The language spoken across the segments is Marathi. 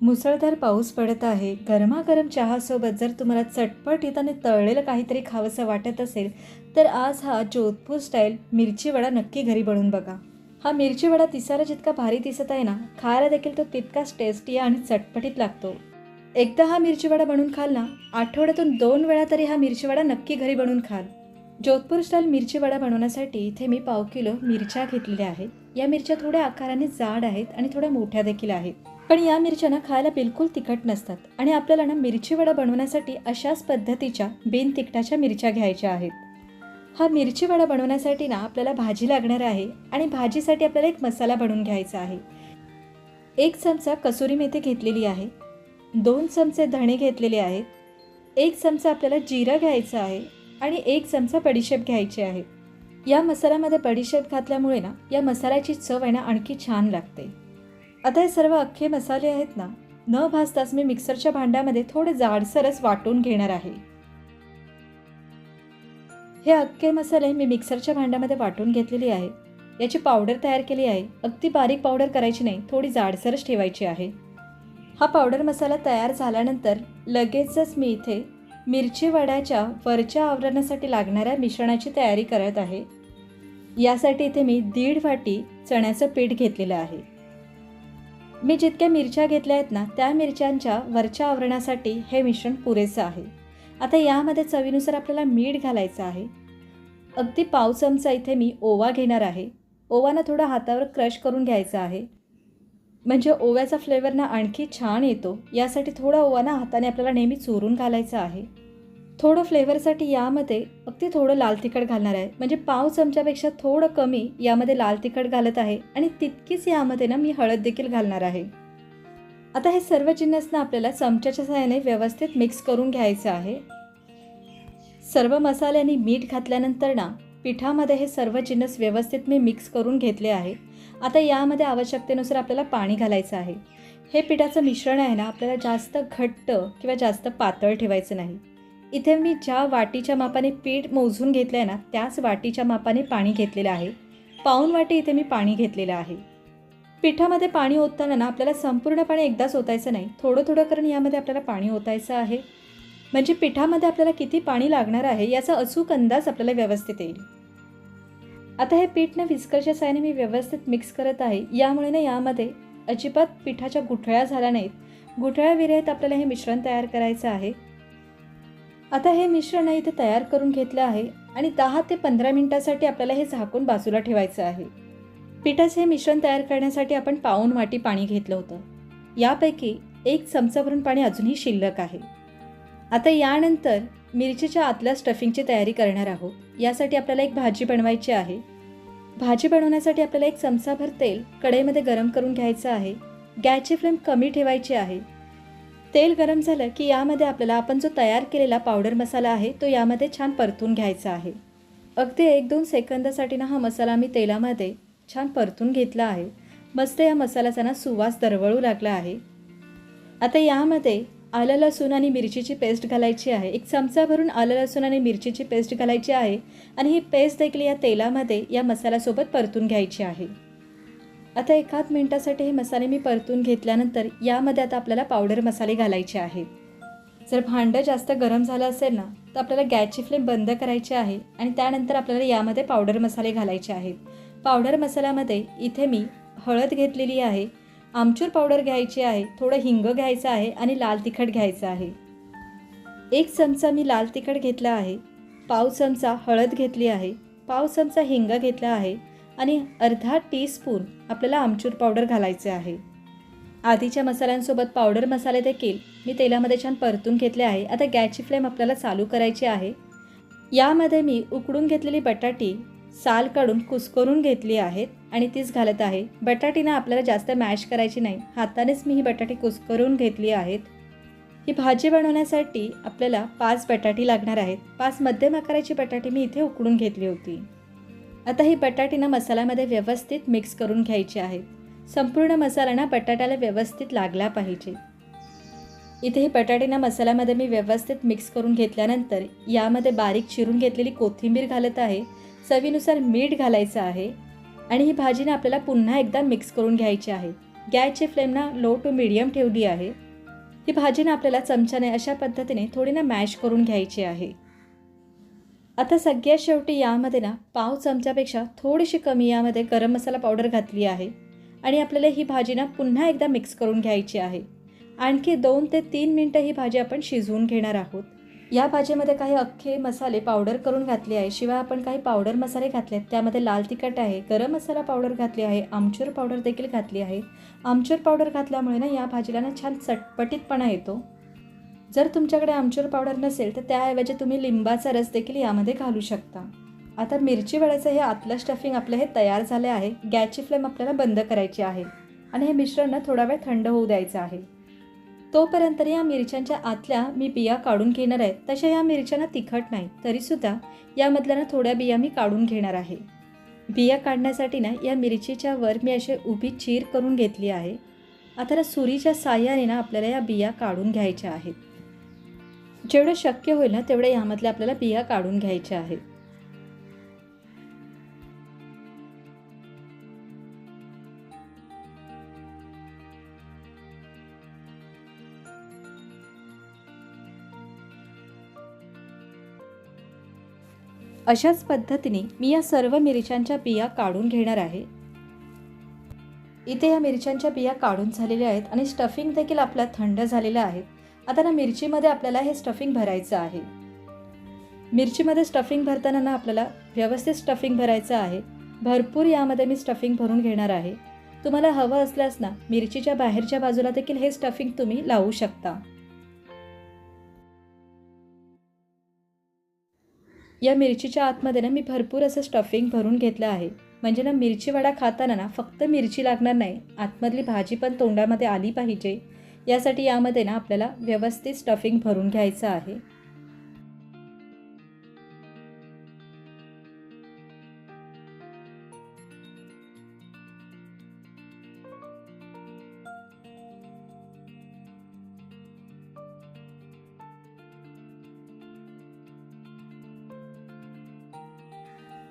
मुसळधार पाऊस पडत आहे. गरमागरम चहासोबत जर तुम्हाला चटपटीत आणि तळलेलं काहीतरी खावंसं वाटत असेल तर आज हा जोधपूर स्टाईल मिरची वडा नक्की घरी बनवून बघा. हा मिरची वडा दिसायला जितका भारी दिसत आहे ना खायला देखील तो तितकाच टेस्टी आणि चटपटीत लागतो. एकदा हा मिरची वडा बनवून खाल ना आठवड्यातून दोन वेळा तरी हा मिरची वडा नक्की घरी बनवून खाल. जोधपूर स्टाईल मिरची वडा बनवण्यासाठी इथे मी पाव किलो मिरच्या घेतलेल्या आहेत. या मिरच्या थोड्या आकाराने जाड आहेत आणि थोड्या मोठ्या देखील आहेत. पण या मिरच्या ना खायला बिलकुल तिखट नसतात आणि आपल्याला ना मिरची वडा बनवण्यासाठी अशाच पद्धतीच्या बिन तिखटाच्या मिरच्या घ्यायच्या आहेत. हा मिरची वडा बनवण्यासाठी ना आपल्याला भाजी लागणार आहे आणि भाजीसाठी आपल्याला एक मसाला बनवून घ्यायचा आहे. एक चमचा कसुरी मेथी घेतलेली आहे. दोन चमचे धणे घेतलेले आहेत. एक चमचा आपल्याला जिरा घ्यायचा आहे आणि एक चमचा बडीशेप घ्यायची आहे. या मसाल्यामध्ये बडीशेप घातल्यामुळे ना या मसाल्याची चव आहे ना आणखी छान लागते. आता हे सर्व अख्खे मसाले आहेत ना न भाजताच मी मिक्सरच्या भांड्यामध्ये थोडे जाडसरच वाटून घेणार आहे. हे अख्खे मसाले मी मिक्सरच्या भांड्यामध्ये वाटून घेतलेली आहे. याची पावडर तयार केली आहे. अगदी बारीक पावडर करायची नाही थोडी जाडसरच ठेवायची आहे. हा पावडर मसाला तयार झाल्यानंतर लगेचच मी इथे मिरची वड्याच्या वरच्या आवरणासाठी लागणाऱ्या मिश्रणाची तयारी करत आहे. यासाठी इथे मी दीड वाटी चण्याचं पीठ घेतलेलं आहे. मी जितक्या मिरच्या घेतल्या आहेत ना त्या मिरच्यांच्या वरच्या आवरणासाठी हे मिश्रण पुरेसं आहे. आता यामध्ये चवीनुसार आपल्याला मीठ घालायचं आहे. अगदी पाव चमचा इथे मी ओवा घेणार आहे. ओवाना थोडा हातावर क्रश करून घ्यायचा आहे. म्हणजे ओव्याचा फ्लेवर ना आणखी छान येतो. यासाठी थोडा ओवाना हाताने आपल्याला नेहमी चोरून घालायचा आहे. थोडं फ्लेवरसाठी यामध्ये अगदी थोडं लाल तिखट घालणार आहे. म्हणजे पाव चमच्यापेक्षा थोडं कमी यामध्ये लाल तिखट घालत आहे आणि तितकीच यामध्ये ना मी हळद देखील घालणार आहे. आता हे सर्व जिन्नसनं आपल्याला चमच्याच्या सहाय्याने व्यवस्थित मिक्स करून घ्यायचं आहे. सर्व मसाल्याने मीठ घातल्यानंतर ना पिठामध्ये हे सर्व जिन्नस व्यवस्थित मी मिक्स करून घेतले आहे. आता यामध्ये आवश्यकतेनुसार आपल्याला पाणी घालायचं आहे. हे पिठाचं मिश्रण आहे ना आपल्याला जास्त घट्ट किंवा जास्त पातळ ठेवायचं नाही. इथे मी ज्या वाटीच्या मापाने पीठ मोजून घेतलं आहे ना त्याच वाटीच्या मापाने पाणी घेतलेलं आहे. पाऊन वाटी इथे मी पाणी घेतलेलं आहे. पिठामध्ये पाणी ओतताना ना आपल्याला संपूर्ण पाणी एकदाच ओतायचं नाही. थोडं थोडं करून यामध्ये आपल्याला पाणी ओतायचं आहे. म्हणजे पिठामध्ये आपल्याला किती पाणी लागणार आहे याचा अचूक अंदाज आपल्याला व्यवस्थित येईल. आता हे पीठ ना विस्करच्या साहाय्याने मी व्यवस्थित मिक्स करत आहे. यामुळे ना यामध्ये अजिबात पिठाच्या गुठळ्या झाल्या नाहीत. गुठळ्या विरहित आपल्याला हे मिश्रण तयार करायचं आहे. आता हे मिश्रण इथे तयार करून घेतलं आहे आणि दहा ते पंधरा मिनिटासाठी आपल्याला हे झाकून बाजूला ठेवायचं आहे. पिठाचे हे मिश्रण तयार करण्यासाठी आपण पाऊन वाटी पाणी घेतलं होतं. यापैकी एक चमचाभरून पाणी अजूनही शिल्लक आहे. आता यानंतर मिरचीच्या आतल्या स्टफिंगची तयारी करणार आहोत. यासाठी आपल्याला एक भाजी बनवायची आहे. भाजी बनवण्यासाठी आपल्याला एक चमचाभर तेल कढईमध्ये गरम करून घ्यायचं आहे. गॅसची फ्लेम कमी ठेवायची आहे. तेल गरम झालं की यामध्ये आपल्याला आपण जो तयार केलेला पावडर मसाला आहे तो यामध्ये छान परतून घ्यायचा आहे. अगदी एक दोन सेकंदासाठी ना हा मसाला मी तेलामध्ये छान परतून घेतला आहे. मस्त या मसाल्याचा ना सुवास दरवळू लागला आहे. आता यामध्ये आलं लसूण आणि मिरचीची पेस्ट घालायची आहे. एक चमचा भरून आलं लसूण आणि मिरचीची पेस्ट घालायची आहे आणि ही पेस्ट देखील या तेलामध्ये या मसाल्यासोबत परतून घ्यायची आहे. आता एकाच मिनटासाठी हे मसाले मी परतून घेतल्यानंतर यामध्ये आता आपल्याला पावडर मसाले घालायचे आहेत. जर भांडं जास्त गरम झालं असेल ना तर आपल्याला गॅसची फ्लेम बंद करायची आहे आणि त्यानंतर आपल्याला यामध्ये पावडर मसाले घालायचे आहेत. पावडर मसाल्यामध्ये इथे मी हळद घेतलेली आहे आमचूर पावडर घ्यायची आहे थोडं हिंग घ्यायचं आहे आणि लाल तिखट घ्यायचं आहे. एक चमचा मी लाल तिखट घेतला आहे पाव चमचा हळद घेतली आहे पाव चमचा हिंग घेतला आहे आणि अर्धा टीस्पून आपल्याला आमचूर पावडर घालायचे आहे. आधीच्या मसाल्यांसोबत पावडर मसाले देखील मी तेलामध्ये छान परतून घेतले आहे. आता गॅसची फ्लेम आपल्याला चालू करायची आहे. यामध्ये मी उकडून घेतलेली बटाटी साल काढून कुस्करून घेतली आहेत आणि तीच घालत आहे. बटाटीना आपल्याला जास्त मॅश करायची नाही. हातानेच मी ही बटाटी कुस्करून घेतली आहेत. ही भाजी बनवण्यासाठी आपल्याला पाच बटाटी लागणार आहेत. पाच मध्यम आकाराची बटाटी मी इथे उकडून घेतली होती. आता ही बटाटीना मसाल्यामध्ये व्यवस्थित मिक्स करून घ्यायची आहेत संपूर्ण मसाला बटाट्याला व्यवस्थित लागला पाहिजे. इथे ही बटाटीना मसाल्यामध्ये मी व्यवस्थित मिक्स करून घेतल्यानंतर यामध्ये बारीक चिरून घेतलेली कोथिंबीर घालत आहे. चवीनुसार मीठ घालायचं आहे. आणि ही भाजीनं आपल्याला पुन्हा एकदा मिक्स करून घ्यायची आहे. गॅसची फ्लेमना लो टू मिडियम ठेवली आहे. ही भाजीनं आपल्याला चमच्याने अशा पद्धतीने थोडी ना मॅश करून घ्यायची आहे. आता सगळ्यात शेवटी यामध्ये ना पाव चमच्यापेक्षा थोडीशी कमी यामध्ये गरम मसाला पावडर घातली आहे. आणि आपल्याला ही भाजी ना पुन्हा एकदा मिक्स करून घ्यायची आहे. आणखी दोन ते तीन मिनटं ही भाजी आपण शिजवून घेणार आहोत. या भाजीमध्ये काही अख्खे मसाले पावडर करून घातले आहे. शिवाय आपण काही पावडर मसाले घातले आहेत. त्यामध्ये लाल तिखट आहे गरम मसाला पावडर घातली आहे आमचूर पावडर देखील घातली आहे. आमचूर पावडर घातल्यामुळे ना या भाजीला ना छान चटपटीतपणा येतो. जर तुमच्याकडे आमचूर पावडर नसेल तर त्याऐवजी तुम्ही लिंबाचा रस देखील यामध्ये घालू शकता. आता मिरची वड्याचं हे आतलं स्टफिंग आपलं हे तयार झाले आहे. गॅसची फ्लेम आपल्याला बंद करायची आहे. आणि हे मिश्रण थोडा वेळ थंड होऊ द्यायचं आहे. तोपर्यंत या मिरच्यांच्या आतल्या मी बिया काढून घेणार आहे. तशा या मिरच्यांना तिखट नाही तरीसुद्धा यामधल्या ना थोड्या बिया मी काढून घेणार आहे. बिया काढण्यासाठी ना या मिरचीच्या वर मी असे उभी चीर करून घेतली आहे. आता ना सुरीच्या साह्याने ना आपल्याला या बिया काढून घ्यायच्या आहेत. जेवढं शक्य होईल ना तेवढ्या यामधल्या आपल्याला बिया काढून घ्यायच्या आहेत. अशाच पद्धतीने मी या सर्व मिरच्यांच्या बिया काढून घेणार आहे. इथे या मिरच्यांच्या बिया काढून झालेल्या आहेत आणि स्टफिंग देखील आपला थंड झालेलं आहे. आता ना मिरचीमध्ये आपल्याला हे स्टफिंग भरायचं आहे. मिरचीमध्ये स्टफिंग भरताना ना आपल्याला व्यवस्थित स्टफिंग भरायचं आहे. भरपूर यामध्ये मी स्टफिंग भरून घेणार आहे. तुम्हाला हवं असल्यास ना मिरचीच्या बाहेरच्या बाजूला देखील हे स्टफिंग तुम्ही लावू शकता. या मिरचीच्या आतमध्ये ना मी भरपूर असं स्टफिंग भरून घेतलं आहे. म्हणजे ना मिरची वडा खाताना ना फक्त मिरची लागणार नाही. आतमधली भाजी पण तोंडामध्ये आली पाहिजे. यासाठी यामध्ये ना आपल्याला व्यवस्थित स्टफिंग भरून घ्यायचं आहे.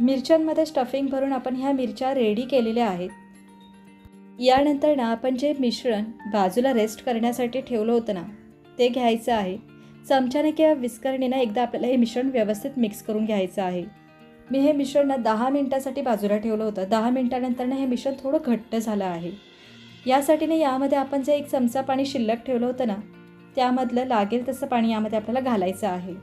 मिरच्यांमध्ये स्टफिंग भरून आपण ह्या मिरच्या रेडी केलेल्या आहेत. यानंतर ना आपण जे मिश्रण बाजूला रेस्ट करण्यासाठी ठेवलं होतं ना ते घ्यायचं आहे. चमच्याने किंवा विस्करणीनं एकदा आपल्याला हे मिश्रण व्यवस्थित मिक्स करून घ्यायचं आहे. मी हे मिश्रण ना दहा मिनटासाठी बाजूला ठेवलं होतं. दहा मिनटानंतरनं हे मिश्रण थोडं घट्ट झालं आहे. यासाठी ना यामध्ये आपण जे एक चमचा पाणी शिल्लक ठेवलं होतं ना त्यामधलं लागेल तसं पाणी यामध्ये आपल्याला घालायचं आहे.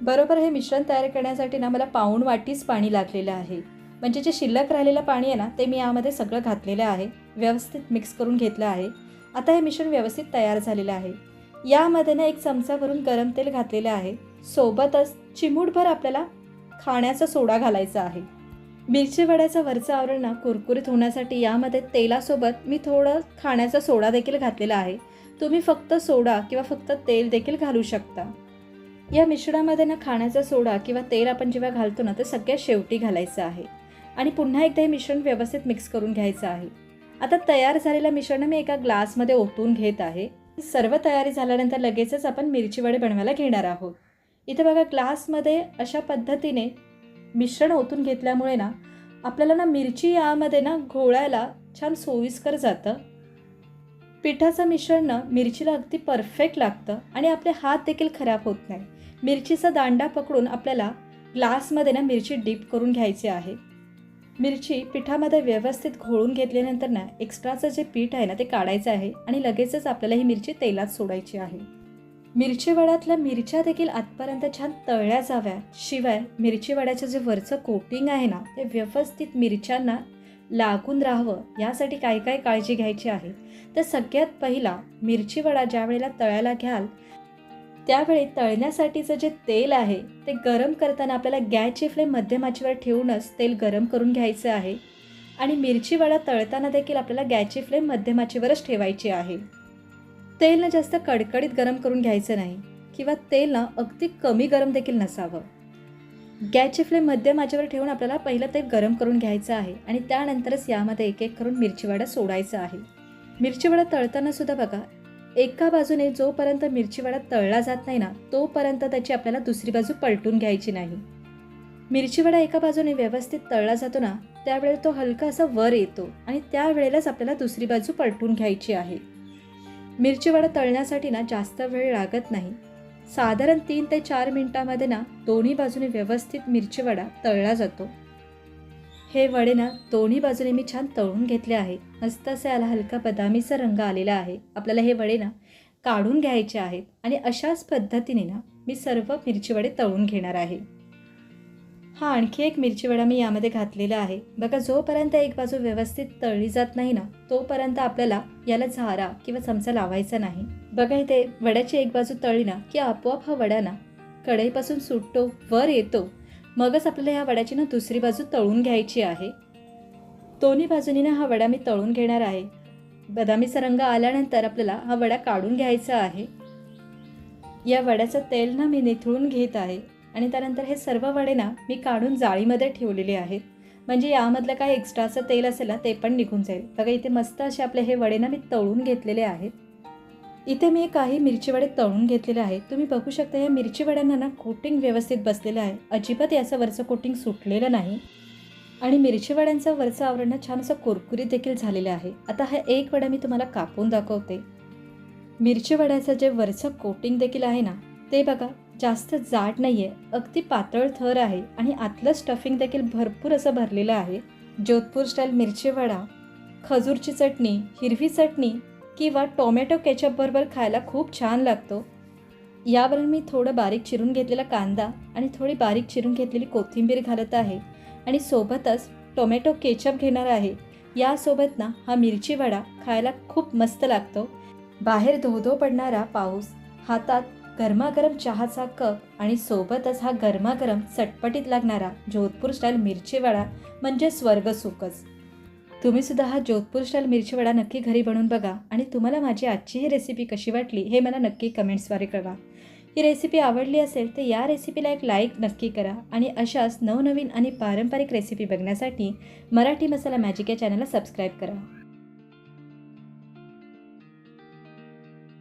बरोबर हे मिश्रण तयार करण्यासाठी ना मला पाऊण वाटीच पाणी लागलेलं आहे. म्हणजे जे शिल्लक राहिलेलं पाणी आहे ना ते मी यामध्ये सगळं घातलेलं आहे व्यवस्थित मिक्स करून घेतलं आहे. आता हे मिश्रण व्यवस्थित तयार झालेलं आहे. यामध्ये ना एक चमचा भरून गरम तेल घातलेलं आहे. सोबतच चिमूटभर आपल्याला खाण्याचा सोडा घालायचा आहे. मिरची वड्याचं वरचं आवरण ना कुरकुरीत होण्यासाठी यामध्ये तेलासोबत मी थोडं खाण्याचा सोडा देखील घातलेला आहे. तुम्ही फक्त सोडा किंवा फक्त तेल देखील घालू शकता. या मिश्रणामध्ये ना खाण्याचा सोडा किंवा तेल आपण जेव्हा घालतो ना ते सगळ्यात शेवटी घालायचं आहे. आणि पुन्हा एकदा हे मिश्रण व्यवस्थित मिक्स करून घ्यायचं आहे. आता तयार झालेलं मिश्रण मी एका ग्लासमध्ये ओतून घेत आहे. सर्व तयारी झाल्यानंतर लगेचच आपण मिरची वडे बनवायला घेणार आहोत. इथे बघा ग्लासमध्ये अशा पद्धतीने मिश्रण ओतून घेतल्यामुळे ना आपल्याला ना मिरची यामध्ये ना घोळायला छान सोयीस्कर जातं. पिठाचं मिश्रण ना मिरचीला अगदी परफेक्ट लागतं आणि आपले हात देखील खराब होत नाही. मिरचीचा दांडा पकडून आपल्याला ग्लासमध्ये ना मिरची डीप करून घ्यायची आहे. मिरची पिठामध्ये व्यवस्थित घोळून घेतल्यानंतर ना एक्स्ट्राचं जे पीठ आहे ना ते काढायचं आहे आणि लगेचच आपल्याला ही मिरची तेलात सोडायची आहे. मिरची वड्यातल्या मिरच्या देखील आतपर्यंत छान तळल्या जाव्या शिवाय मिरची वड्याचं जे वरचं कोटिंग आहे ना ते व्यवस्थित मिरच्यांना लागून राहावं यासाठी काय काय काळजी घ्यायची आहे? तर सगळ्यात पहिला मिरची वडा ज्या वेळेला तळायला घ्याल त्यावेळी तळण्यासाठीचं जे तेल आहे ते गरम करताना आपल्याला गॅसची फ्लेम मध्यमाचीवर ठेवूनच तेल गरम करून घ्यायचं आहे. आणि मिरची वडा तळताना देखील आपल्याला गॅसची फ्लेम मध्यम आचेवरच ठेवायची आहे. तेल जास्त कडकडीत गरम करून घ्यायचं नाही किंवा तेल ना अगदी कमी गरम देखील नसावं. गॅसची फ्लेम मध्यम आचेवर ठेवून आपल्याला पहिलं तेल गरम करून घ्यायचं आहे आणि त्यानंतरच यामध्ये एक एक करून मिरची वडा सोडायचा आहे. मिरची वडा तळताना सुद्धा बघा एका बाजूने जोपर्यंत मिरचीवडा तळला जात नाही ना तोपर्यंत त्याची आपल्याला दुसरी बाजू पलटून घ्यायची नाही. मिरचीवडा एका बाजूने व्यवस्थित तळला जातो ना त्यावेळेला तो हलका असा वर येतो आणि त्यावेळेलाच आपल्याला दुसरी बाजू पलटून घ्यायची आहे. मिरचीवडा तळण्यासाठी ना जास्त वेळ लागत नाही. साधारण तीन ते चार मिनिटामध्ये ना दोन्ही बाजूने व्यवस्थित मिरचीवडा तळला जातो. हे वडे ना दोन्ही बाजूने मी छान तळून घेतले आहे. मस्त असे याला हलका बदामीचा रंग आलेला आहे. आपल्याला हे वडे ना काढून घ्यायचे आहेत आणि अशाच पद्धतीने ना मी सर्व मिरची वडे तळून घेणार आहे. हा आणखी एक मिरची वडा मी यामध्ये घातलेला आहे. बघा जोपर्यंत एक बाजू व्यवस्थित तळली जात नाही ना तोपर्यंत आपल्याला याला झारा किंवा चमचा लावायचा नाही. बघा इथे वड्याची एक बाजू तळली ना की आपोआप हा वडा ना कढईपासून सुटतो वर येतो. मगच आपल्याला ह्या वड्याची ना दुसरी बाजू तळून घ्यायची आहे. दोन्ही बाजूनी ना हा वडा मी तळून घेणार आहे. बदामीचा रंग आल्यानंतर आपल्याला हा वडा काढून घ्यायचा आहे. या वड्याचं तेल ना मी निथळून घेत आहे आणि त्यानंतर हे सर्व वडे ना मी काढून जाळीमध्ये ठेवलेले आहेत. म्हणजे यामधलं काय एक्स्ट्राचं तेल असेल ना ते पण निघून जाईल. बघा इथे मस्त असे आपले हे वडे ना मी तळून घेतलेले आहेत. इथे मी काही मिरचीवडे तळून घेतलेले आहेत. तुम्ही बघू शकता या मिरचीवड्यांना ना कोटिंग व्यवस्थित बसलेलं आहे. अजिबात याचं वरचं कोटिंग सुटलेलं नाही. आणि मिरचीवड्यांचं वरचं आवरण छान असं कुरकुरीत देखील झालेलं आहे. आता हा एक वडा मी तुम्हाला कापून दाखवते. मिरचीवड्याचं जे वरचं कोटिंग देखील आहे ना ते बघा जास्त जाड नाही आहे अगदी पातळ थर आहे. आणि आतलं स्टफिंग देखील भरपूर असं भरलेलं आहे. जोधपूर स्टाईल मिरची वडा खजूरची चटणी हिरवी चटणी किंवा टोमॅटो केचपबरोबर खायला खूप छान लागतो. यावर मी थोडं बारीक चिरून घेतलेला कांदा आणि थोडी बारीक चिरून घेतलेली कोथिंबीर घालत आहे आणि सोबतच टोमॅटो केचप घेणार आहे. यासोबत ना हा मिरची वडा खायला खूप मस्त लागतो. बाहेर धो धो पडणारा पाऊस हातात गरमागरम चहाचा कप आणि सोबतच हा गरमागरम चटपटीत लागणारा जोधपूर स्टाईल मिरची वडा म्हणजे स्वर्ग तुम्हीसुद्धा तुम्ही सुद्धा हा जोधपूर स्टाईल मिरची वडा नक्की घरी बनवून बघा आणि तुम्हाला माझी आजची ही रेसिपी कशी वाटली हे मला नक्की कमेंट्सद्वारे कळवा. ही रेसिपी आवडली असेल तर या रेसिपीला एक लाईक नक्की करा आणि अशाच नवनवीन आणि पारंपरिक रेसिपी बघण्यासाठी मराठी मसाला मॅजिक या चॅनलला सबस्क्राईब करा.